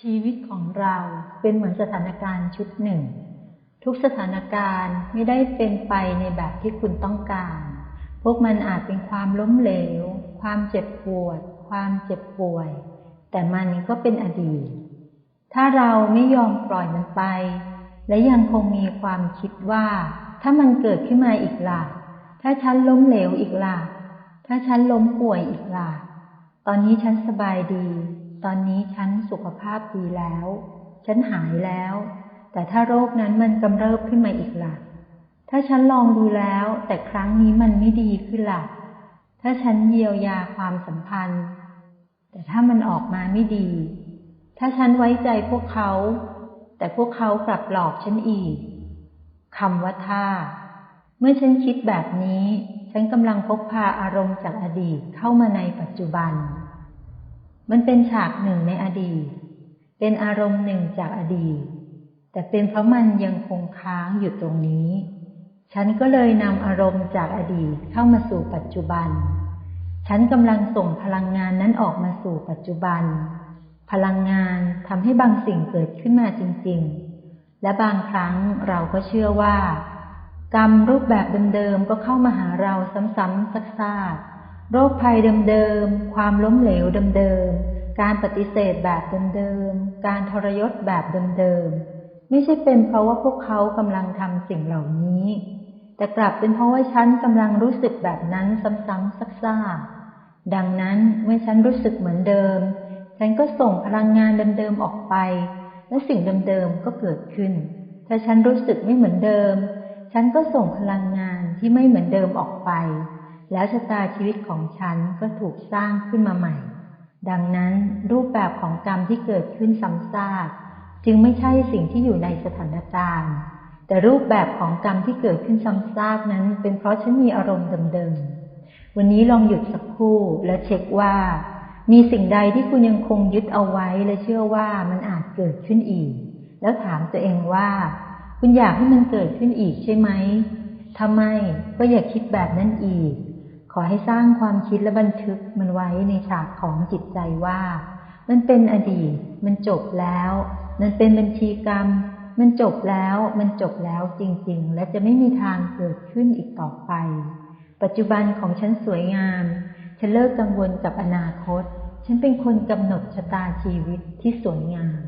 ชีวิตของเราเป็นเหมือนสถานการณ์ชุดหนึ่ง ทุกสถานการณ์ไม่ได้เป็นไปในแบบที่คุณต้องการ พวกมันอาจเป็นความล้มเหลว ความเจ็บปวด ความเจ็บป่วย แต่มันก็เป็นอดีต ถ้าเราไม่ยอมปล่อยมันไป และยังคงมีความคิดว่า ถ้ามันเกิดขึ้นมาอีกล่ะ ถ้าฉันล้มเหลวอีกล่ะ ถ้าฉันล้มป่วยอีกล่ะ ตอนนี้ฉันสบายดี ตอนนี้ฉันสุขภาพดีแล้ว ฉันหายแล้ว แต่ถ้าโรคนั้นมันกำเริบขึ้นมาอีกล่ะ ถ้าฉันลองดูแล้ว แต่ครั้งนี้มันไม่ดีขึ้นล่ะ ถ้าฉันเยียวยาความสัมพันธ์ แต่ถ้ามันออกมาไม่ดี ถ้าฉันไว้ใจพวกเขา แต่พวกเขากลับหลอกฉันอีกคำว่าถ้าเมื่อฉันคิดแบบนี้ ฉันกำลังพกพาอารมณ์จากอดีตเข้ามาในปัจจุบัน มันเป็นฉากหนึ่งในอดีต เป็นอารมณ์หนึ่งจากอดีต แต่เป็นเพราะมันยังคงค้างอยู่ตรงนี้ ฉันก็เลยนำอารมณ์จากอดีตเข้ามาสู่ปัจจุบัน ฉันกำลังส่งพลังงานนั้นออกมาสู่ปัจจุบัน พลังงานทำให้บางสิ่งเกิดขึ้นมาจริง ๆ และบางครั้งเราก็เชื่อว่า กรรมรูปแบบเดิมๆก็เข้ามาหาเราซ้ำๆซักๆ โรคภัยเดิมๆ ความล้มเหลวเดิมๆ การปฏิเสธแบบเดิมๆ การทรยศแบบเดิมๆ ไม่ใช่เป็นเพราะว่าพวกเขากำลังทำสิ่งเหล่านี้ แต่กลับเป็นเพราะว่าฉันกำลังรู้สึกแบบนั้นซ้ำๆซักๆ ดังนั้นเมื่อฉันรู้สึกเหมือนเดิม ฉันก็ส่งพลังงานเดิมๆ ออกไป และสิ่งเดิมๆ ก็เกิดขึ้น ถ้าฉันรู้สึกไม่เหมือนเดิม ฉันก็ส่งพลังงานที่ไม่เหมือนเดิมออกไป แล้วชะตาชีวิตของฉันก็ถูกสร้างขึ้นมาใหม่ ดังนั้นรูปแบบของกรรมที่เกิดขึ้นซ้ำซากจึงไม่ใช่สิ่งที่อยู่ในสถานการณ์ แต่รูปแบบของกรรมที่เกิดขึ้นซ้ำซากนั้น เป็นเพราะฉันมีอารมณ์เดิมๆ วันนี้ลองหยุดสักครู่และเช็คว่า มีสิ่งใดที่คุณยังคงยึดเอาไว้และเชื่อว่ามันอาจเกิดขึ้นอีก แล้วถามตัวเองว่า คุณอยากให้มันเกิดขึ้นอีกใช่ไหมถ้าไม่ก็อย่าคิดแบบนั้นอีก ขอให้สร้างความคิดและบันทึกมันไว้ในฉากของจิตใจว่า มันเป็นอดีต มันจบแล้ว มันเป็นบัญชีกรรม มันจบแล้ว มันจบแล้วจริง ๆ และจะไม่มีทางเกิดขึ้นอีกต่อไป ปัจจุบันของฉันสวยงาม ฉันเลิกกังวลกับอนาคต ฉันเป็นคนกำหนดชะตาชีวิตที่สวยงาม